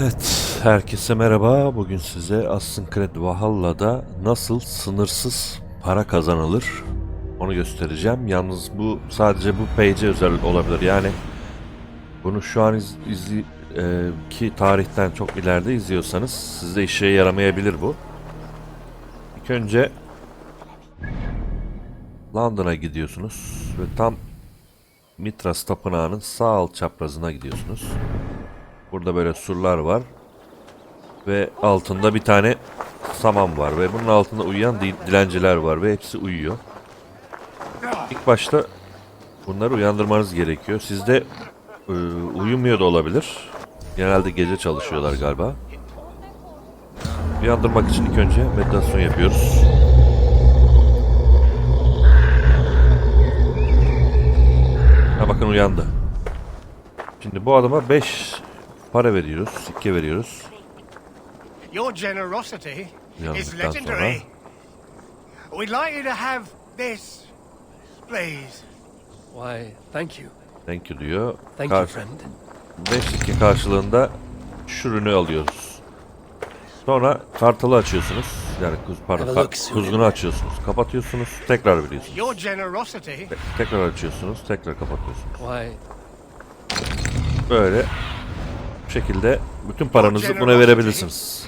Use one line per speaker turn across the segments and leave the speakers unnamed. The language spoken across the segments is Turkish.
Evet, herkese merhaba. Bugün size Assassin's Creed Valhalla'da nasıl sınırsız para kazanılır onu göstereceğim. Yalnız bu sadece bu page'e özel olabilir. Yani bunu şu an iz, izli, e, ki tarihten çok ileride izliyorsanız size işe yaramayabilir bu. İlk önce London'a gidiyorsunuz ve tam Mitras Tapınağı'nın sağ alt çaprazına gidiyorsunuz. Burada böyle surlar var. Ve altında bir tane saman var. Ve bunun altında uyuyan di- dilenciler var. Ve hepsi uyuyor. İlk başta bunları uyandırmanız gerekiyor. Sizde e, uyumuyor da olabilir. Genelde gece çalışıyorlar galiba. Uyandırmak için ilk önce meditasyon yapıyoruz. Ha bakın uyandı. Şimdi bu adama 5 para veriyoruz, sikke veriyoruz.
Your generosity is legendary. We'd like you to have this, please.
Why, thank you.
Thank you diyor.
Thank you, friend.
5 sikke karşılığında şu ürünü alıyoruz. Sonra kartalı açıyorsunuz. Yani kuz, pardon, ka- kuzgunu açıyorsunuz. Kapatıyorsunuz, tekrar veriyorsunuz.
Your generosity
Te- tekrar açıyorsunuz, tekrar kapatıyorsunuz.
Why,
Böyle bu şekilde bütün paranızı buna verebilirsiniz.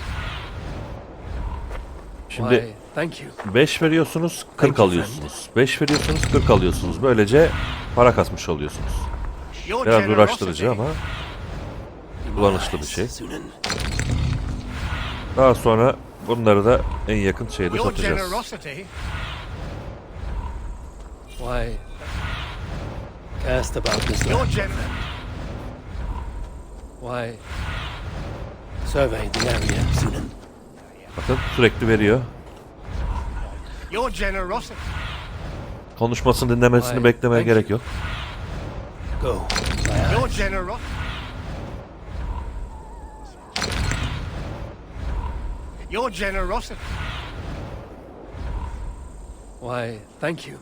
Şimdi
why, thank you.
5 veriyorsunuz, 40
Thank you,
alıyorsunuz. 5 veriyorsunuz, 40 alıyorsunuz. Böylece para kasmış oluyorsunuz. Biraz uğraştırıcı ama kullanışlı bir şey. Daha sonra bunları da en yakın şeyde satacağız.
Why, cast about this
your
land. Why, survey the area, Sunan.
Bakın sürekli veriyor.
your generosity
Konuşmasını dinlemesini
Vay,
beklemeye
thank
gerek
you.
yok.
Go,
your generosity your generosity
Why, thank you.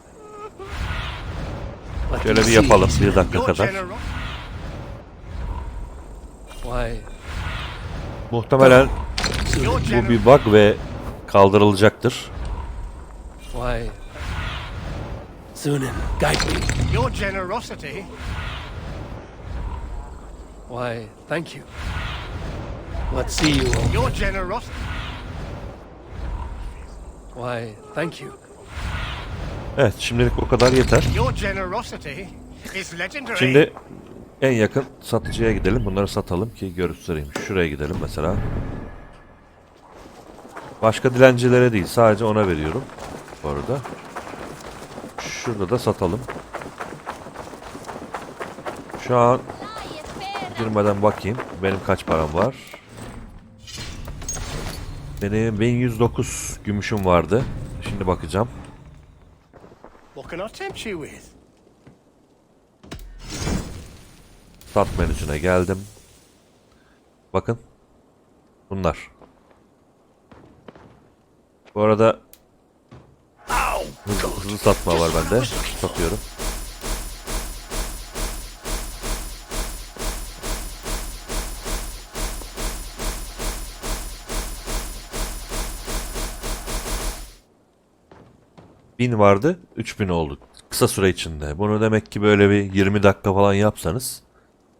Şöyle bir yapalım bir dakika kadar. Muhtemelen bu bir bug ve kaldırılacaktır.
why, Sunan, guide me.
your generosity
Why, thank you. Let's see you all.
your generosity
Why, thank you.
Evet şimdilik bu kadar yeter.
your generosity is legendary
Şimdi en yakın satıcıya gidelim. Bunları satalım ki göstereyim. Şuraya gidelim mesela. Başka dilencilere değil. Sadece ona veriyorum. Bu arada. Şurada da satalım. Şu an girmeden bakayım. Benim kaç param var. Benim 1109 gümüşüm vardı. Şimdi bakacağım.
what can I tempt you with
Sat menüsüne geldim. Bakın. Bunlar. Bu arada hızlı, hızlı satma var bende. Satıyorum. Bin vardı, 3000 oldu. Kısa süre içinde. Bunu demek ki böyle bir 20 dakika falan yapsanız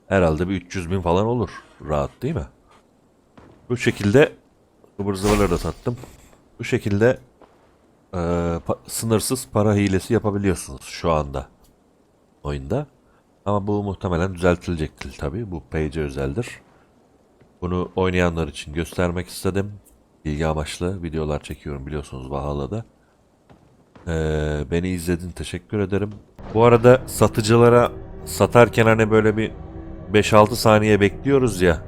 herhalde bir 300 bin falan olur. Rahat değil mi? Bu şekilde ıvır da sattım. Bu şekilde eee, pa- sınırsız para hilesi yapabiliyorsunuz şu anda oyunda. Ama bu muhtemelen düzeltilecektir tabi. Bu page özeldir. Bunu oynayanlar için göstermek istedim. Bilgi amaçlı videolar çekiyorum biliyorsunuz Valhalla'da. Ee, beni izledin teşekkür ederim. Bu arada satıcılara satarken hani böyle bir 5-6 saniye bekliyoruz ya.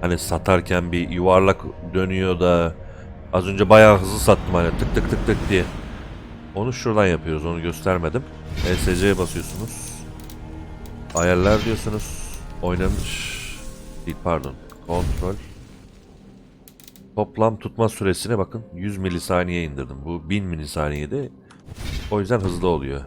Hani satarken bir yuvarlak dönüyor da az önce bayağı hızlı sattım hani tık tık tık tık diye. Onu şuradan yapıyoruz onu göstermedim. ESC'ye basıyorsunuz. Ayarlar diyorsunuz. Oynanış değil pardon. Kontrol. Toplam tutma süresine bakın 100 milisaniye indirdim. Bu 1000 milisaniyede o yüzden hızlı oluyor.